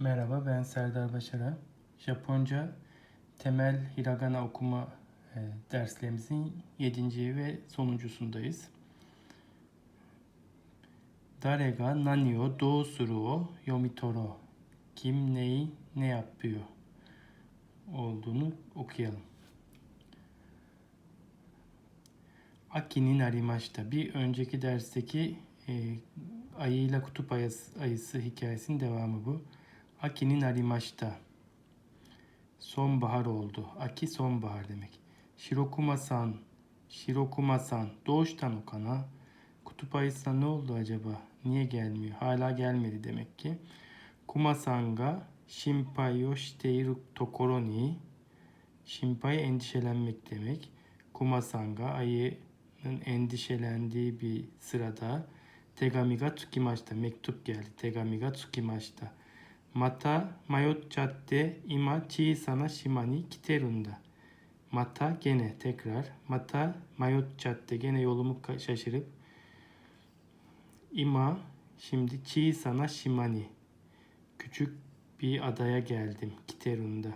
Merhaba ben Serdar Başara. Japonca temel hiragana okuma e, derslerimizin 7. ve sonuncusundayız. Dare ga nani o dou suru o yomitoro. Kim neyi ne yapıyor olduğunu okuyalım. Aki'nin arimashita. Bir önceki dersteki e, ayıyla kutup ayısı, ayısı hikayesinin devamı bu. Aki'nin arimashita. Sonbahar oldu. Aki sonbahar demek. Shirokuma-san. Shirokuma-san. Doğuştan o kana. Kutup ayısına ne oldu acaba? Niye gelmiyor? Hala gelmedi demek ki. Kuma-san ga shinpai o shiteiru tokoro ni Shinpai endişelenmek demek. Kuma-san ayının endişelendiği bir sırada Tegami ga tsukimashita. Mektup geldi. Tegami ga tsukimashita. Mata mayotchatte ima chisana shima ni kiterunda. Mata gene tekrar. Mata mayotchatte gene yolumu şaşırıp. Ima şimdi chisana shima ni. Küçük bir adaya geldim. Kiterunda.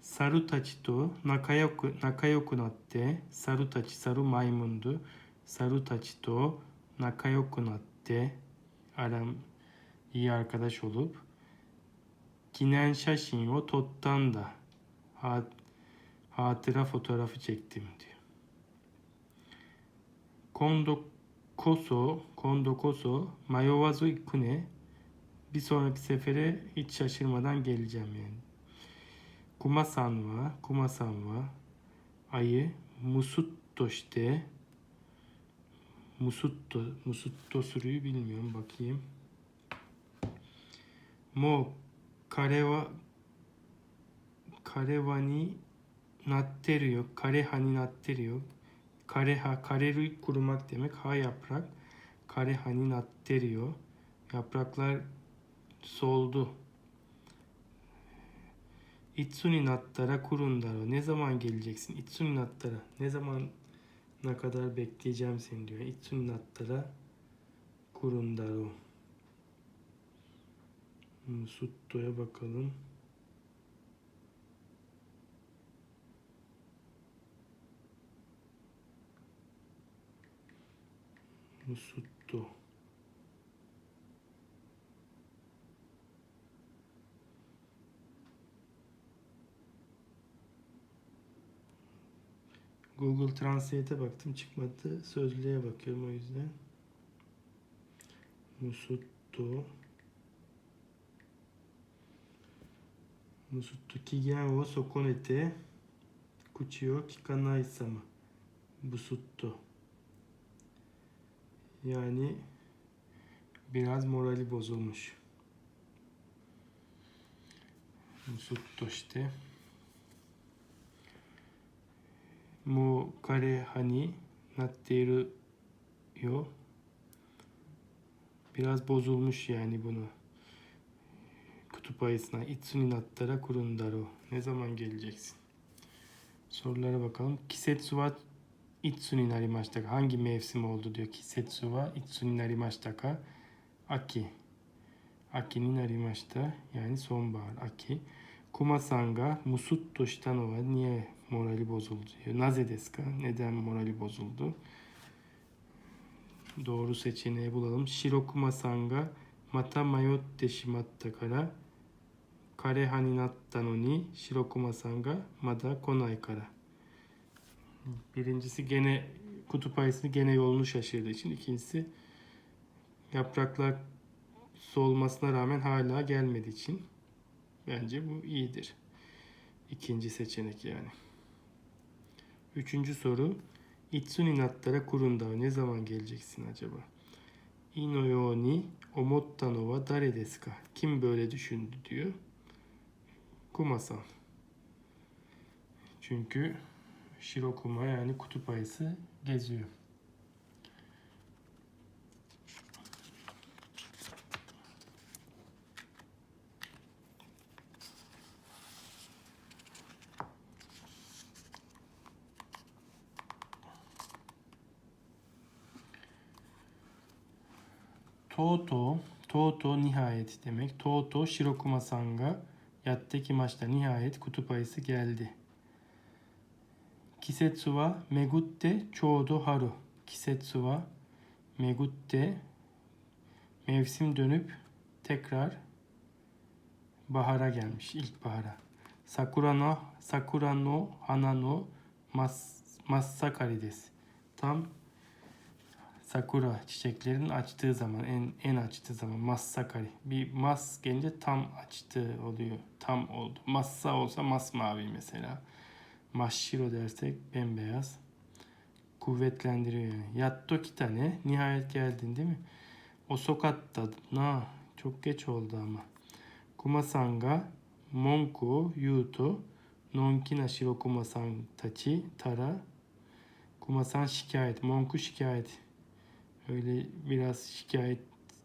Saru tachi to nakayoku, nakayoku natte. Saru tachi, saru maymundu. Saru tachi to nakayoku natte. Aram iyi arkadaş olup. Kinen şaşin o tottan da. Hat, hatıra fotoğrafı çektim diyor. Kondo koso, kondo koso mayowazu ikune. Bir sonraki sefere hiç şaşırmadan geleceğim yani. Kumasan wa, kumasan wa ayı musutto shite musutto, musutto sürüyü bilmiyorum bakayım. Mo karewa karevani natteru yo, karehani natteru yo. Kareha, kareru kurumak demek. Ha yaprak. Karehani natteru yo. Yapraklar soldu. Itsuni nattara kurundaro. Ne zaman geleceksin? Itsuni nattara. Ne zaman ne kadar bekleyeceğim seni diyor. Itsuni nattara kurundaro. Sutto'ya bakalım. Musutto. Google Translate'e baktım çıkmadı. Sözlüğe bakıyorum o yüzden. Musutto. Musutto kigen wo sokonete kuchi o kikanai sama. Busutto. Yani biraz morali bozulmuş. Musutto işte. Mu kare hani natteru yo. Biraz bozulmuş yani bunu. Kutup ayısına itsuni nattara kurundaro. Ne zaman geleceksin? Sorulara bakalım. Kisetsu wa itsuni narimashita ka? Hangi mevsim oldu diyor. Kisetsu wa itsuni narimashita ka? Aki. Aki'nin narimashita yani sonbahar. Aki. Kuma-san ga musutto shita no wa niye morali bozuldu diyor. Naze desu ka? Neden morali bozuldu? Doğru seçeneği bulalım. Shirokuma-san mata mayotte shimatta kara kare hani natta no ni Shirokuma-san ga mada konai kara. Birincisi gene kutup ayısını gene yolunu şaşırdığı için. ikincisi yapraklar solmasına rağmen hala gelmediği için. Bence bu iyidir. İkinci seçenek yani. Üçüncü soru. Itsuni nattara kurunda ne zaman geleceksin acaba? Ino yo ni omotta no wa dare? Kim böyle düşündü diyor. Kuma-san. Çünkü Shirokuma yani kutup ayısı geziyor. To to Toto nihayet demek. Toto Shirokuma Sanga yattaki maçta nihayet kutup ayısı geldi. Kisetsu wa megutte choudo haru. Kisetsu wa megutte mevsim dönüp tekrar bahara gelmiş, ilkbahara. Sakura no, sakura no hana no mas, massakari. Tam sakura çiçeklerin açtığı zaman, en, en açtığı zaman massakari. Bir mas gelince tam açtığı oluyor. Tam oldu. Massa olsa masmavi mesela. Maşşiro dersek bembeyaz. Kuvvetlendiriyor yani. Yatto kitane. Nihayet geldin değil mi? O sokatta. Na, çok geç oldu ama. Kuma-san ga monku o yuuto nonkina shirokuma-san tachi tara Kuma-san şikayet. Monku şikayet. Öyle biraz şikayet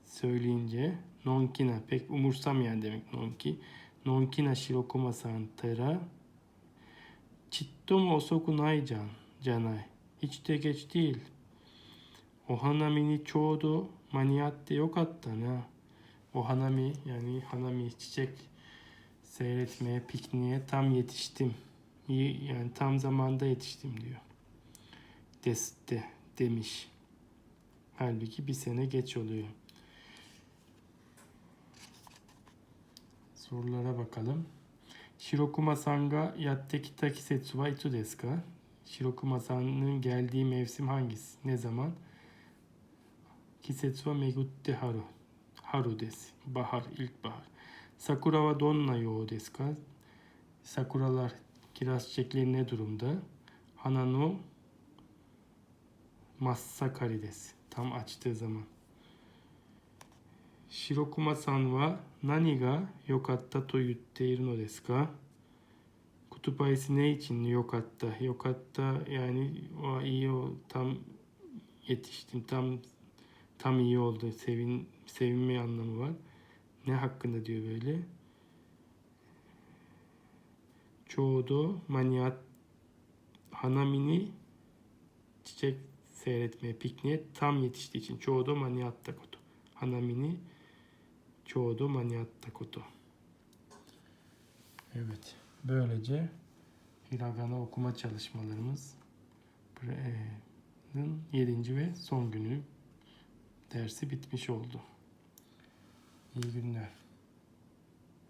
söyleyince nonkina pek umursamayan demek nonki. Nonkina shirokuma-san tara Chitto mu osoku nai can, canay. Hiç de geç değil. O hanami ni choudo maniatte yokatta ne? O hanami yani hanami çiçek seyretmeye, pikniğe tam yetiştim. Yani tam zamanda yetiştim diyor. Deste demiş. Halbuki bir sene geç oluyor. Sorulara bakalım. Shirokuma-san ga yatte kita kisetsu wa itsu desu ka? Shirokuma-san'ın geldiği mevsim hangisi? Ne zaman? Kisetsu wa megutte haru. Haru desu. Bahar, ilkbahar. Sakura wa donna you desu ka? Sakuralar, kiraz çiçekleri ne durumda? Hana no massakari desu. Tam açtığı zaman. Shirokuma-san wa nani ga yokatta to yutteiru no desu ka? Kutup ayısı ne için yokatta? Yokatta yani o iyi o tam yetiştim tam tam iyi oldu. Sevin sevinme anlamı var. Ne hakkında diyor böyle? Çoğudo maniat hanamini çiçek seyretmeye, pikniğe tam yetiştiği için çoğudo maniatta koto. Hanamini çoğudo maniatta koto. Evet. Böylece hiragana okuma çalışmalarımız Pre'nin 7. ve son günü dersi bitmiş oldu. İyi günler.